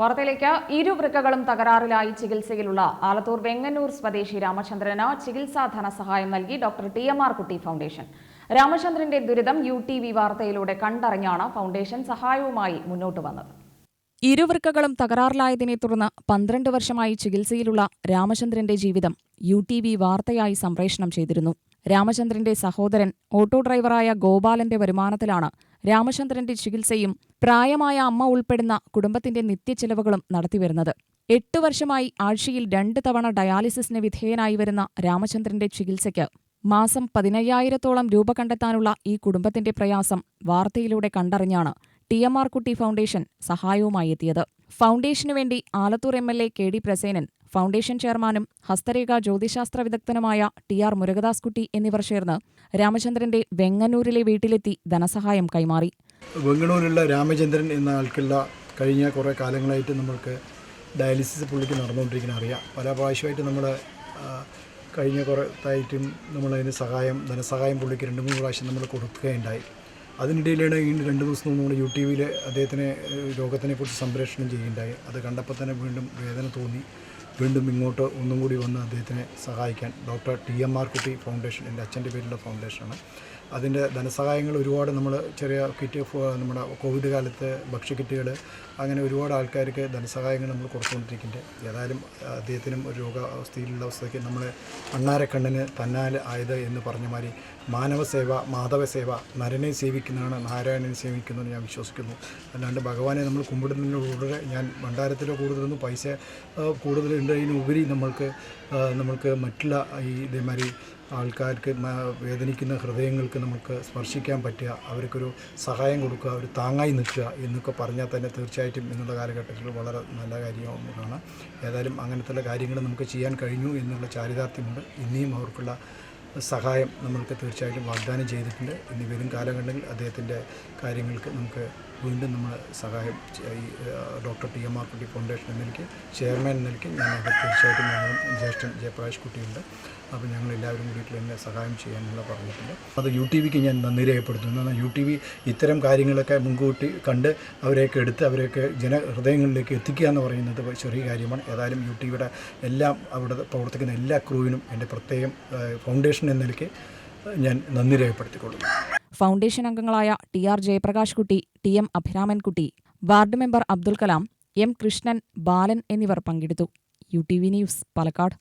വാർത്തയിലേക്ക് ഇരുവൃക്കകളും തകരാറിലായി ചികിത്സയിലുള്ള ആലത്തൂർ വെങ്ങന്നൂർ സ്വദേശി രാമചന്ദ്രന് ചികിത്സാ ധനസഹായം നൽകി doctor T M R Kutty foundation. രാമചന്ദ്രന്റെ ദുരിതം യു ടി വി വാർത്തയിലൂടെ കണ്ടറിഞ്ഞാണ് ഫൗണ്ടേഷൻ സഹായവുമായി മുന്നോട്ട് വന്നത്. ഇരുവൃക്കകളും തകരാറിലായതിനെ തുടർന്ന് പന്ത്രണ്ട് വർഷമായി ചികിത്സയിലുള്ള രാമചന്ദ്രന്റെ ജീവിതം യു ടി വി വാർത്തയായി സംപ്രേഷണം ചെയ്തിരുന്നു. രാമചന്ദ്രന്റെ സഹോദരൻ ഓട്ടോ ഡ്രൈവറായ ഗോപാലന്റെ വരുമാനത്തിലാണ് രാമചന്ദ്രന്റെ ചികിത്സയും പ്രായമായ അമ്മ ഉൾപ്പെടുന്ന കുടുംബത്തിന്റെ നിത്യച്ചെലവുകളും നടത്തിവരുന്നത്. എട്ടു വർഷമായി ആഴ്ചയിൽ രണ്ട് തവണ ഡയാലിസിസിന് വിധേയനായി വരുന്ന രാമചന്ദ്രന്റെ ചികിത്സയ്ക്ക് മാസം പതിനയ്യായിരത്തോളം രൂപ കണ്ടെത്താനുള്ള ഈ കുടുംബത്തിന്റെ പ്രയാസം വാർത്തയിലൂടെ കണ്ടറിഞ്ഞാണ് T M R Kutty foundation സഹായവുമായി എത്തിയത്. ഫൗണ്ടേഷനു വേണ്ടി Alathur M L A K D Prasenan foundation ചെയർമാനും ഹസ്തരേഖ ജ്യോതിശാസ്ത്ര വിദഗ്ധനുമായ ടി ആർ മുരുകദാസ് കുട്ടി എന്നിവർ ചേർന്ന് രാമചന്ദ്രന്റെ വെങ്ങന്നൂരിലെ വീട്ടിലെത്തി ധനസഹായം കൈമാറി. വെങ്ങണൂരുള്ള രാമചന്ദ്രൻ എന്ന ആൾക്കുള്ള കഴിഞ്ഞ കുറേ കാലങ്ങളായിട്ട് നമ്മൾക്ക് ഡയാലിസിസ് പുള്ളിക്ക് നടന്നുകൊണ്ടിരിക്കുന്ന അറിയാം. പല പ്രാവശ്യമായിട്ട് നമ്മൾ കഴിഞ്ഞ കുറേ ആയിട്ടും നമ്മളതിന് സഹായം ധനസഹായം പുള്ളിക്ക് രണ്ട് മൂന്ന് പ്രാവശ്യം നമ്മൾ കൊടുക്കുകയുണ്ടായി. അതിനിടയിലാണ് ഈ രണ്ട് ദിവസം മുമ്പ് യു ടി വിയിൽ അദ്ദേഹത്തിനെ രോഗത്തിനെക്കുറിച്ച് സംപ്രേഷണം ചെയ്യുകയുണ്ടായി. അത് കണ്ടപ്പോൾ തന്നെ വീണ്ടും വേദന തോന്നി. വീണ്ടും ഇങ്ങോട്ട് ഒന്നും കൂടി വന്ന് അദ്ദേഹത്തിനെ സഹായിക്കാൻ doctor T M R Kutty foundation എന്റെ അച്ഛന്റെ പേരിലുള്ള ഫൗണ്ടേഷനാണ്. അതിന്റെ ധനസഹായങ്ങൾ ഒരുപാട് നമ്മൾ ചെറിയ കിറ്റ് നമ്മുടെ കോവിഡ് കാലത്ത് ഭക്ഷ്യക്കിറ്റുകൾ അങ്ങനെ ഒരുപാട് ആൾക്കാർക്ക് ധനസഹായങ്ങൾ നമ്മൾ കൊടുത്തുകൊണ്ടിരിക്കുന്നുണ്ട്. ഏതായാലും അദ്ദേഹത്തിനും ഒരു രോഗാവസ്ഥയിലുള്ള അവസ്ഥയ്ക്ക് നമ്മൾ അണ്ണാരക്കണ്ണിന് തന്നാൽ ആയത് എന്ന് പറഞ്ഞ മാതിരി മാനവസേവ മാധവസേവ നരനെ സേവിക്കുന്നതാണ് നാരായണനെ സേവിക്കുന്നതെന്ന് ഞാൻ വിശ്വസിക്കുന്നു. അല്ലാണ്ട് ഭഗവാനെ നമ്മൾ കുമ്പിടുന്നതിലൂടെ ഞാൻ ഭണ്ഡാരത്തിലോ കൂടുതലൊന്നും പൈസ കൂടുതലുണ്ടതിനുപരി നമ്മൾക്ക് നമ്മൾക്ക് മറ്റുള്ള ഈ ഇതേമാതിരി ആൾക്കാർക്ക് വേദനിക്കുന്ന ഹൃദയങ്ങൾക്ക് നമുക്ക് സ്പർശിക്കാൻ പറ്റുക അവർക്കൊരു സഹായം കൊടുക്കുക അവർ താങ്ങായി നിൽക്കുക എന്നൊക്കെ പറഞ്ഞാൽ തന്നെ തീർച്ചയായിട്ടും ഇന്നത്തെ കാലഘട്ടത്തിൽ വളരെ നല്ല കാര്യമാണ്. ഏതായാലും അങ്ങനത്തെ കാര്യങ്ങൾ നമുക്ക് ചെയ്യാൻ കഴിഞ്ഞു എന്നുള്ള ചാരിതാർത്ഥ്യമുണ്ട്. ഇനിയും അവർക്കുള്ള സഹായം നമ്മൾക്ക് തീർച്ചയായിട്ടും വാഗ്ദാനം ചെയ്തിട്ടുണ്ട്. ഇനി വരും കാലഘട്ടങ്ങളിൽ അദ്ദേഹത്തിന്റെ കാര്യങ്ങൾക്ക് നമുക്ക് വീണ്ടും നമ്മൾ സഹായം ഈ doctor T M R Kutty foundation എന്ന നിലയ്ക്ക് ചെയർമാൻ എന്ന നിലയ്ക്ക് ഞാൻ തീർച്ചയായിട്ടും ഞങ്ങളും ജ്യേഷ്ഠൻ ജയപ്രകാശ് കുട്ടിയുണ്ട്. അപ്പോൾ ഞങ്ങൾ എല്ലാവരും കൂടിയിട്ട് എന്നെ സഹായം ചെയ്യാനുള്ള പറഞ്ഞിട്ടുണ്ട്. അത് യു ടി വിക്ക് ഞാൻ നന്ദി രേഖപ്പെടുത്തുന്നു. എന്നാൽ യു ടി വി ഇത്തരം കാര്യങ്ങളൊക്കെ മുൻകൂട്ടി കണ്ട് അവരെയൊക്കെ എടുത്ത് അവരെയൊക്കെ ജനഹൃദയങ്ങളിലേക്ക് എത്തിക്കുക എന്ന് പറയുന്നത് ചെറിയ കാര്യമാണ്. ഏതായാലും യു ടി വിയുടെ എല്ലാം അവിടെ പ്രവർത്തിക്കുന്ന എല്ലാ ക്രൂവിനും എന്റെ പ്രത്യേകം ഏഹ്, ഫൗണ്ടേഷൻ എന്ന നിലയ്ക്ക് ഞാൻ നന്ദി രേഖപ്പെടുത്തിക്കൊള്ളുന്നു. ഫൗണ്ടേഷൻ അംഗങ്ങളായ T R Jayaprakash T M Abhiramankutty ward member Abdul Kalam M Krishnan Balan എന്നിവർ പങ്കെടുത്തു. U T V news Palakkad.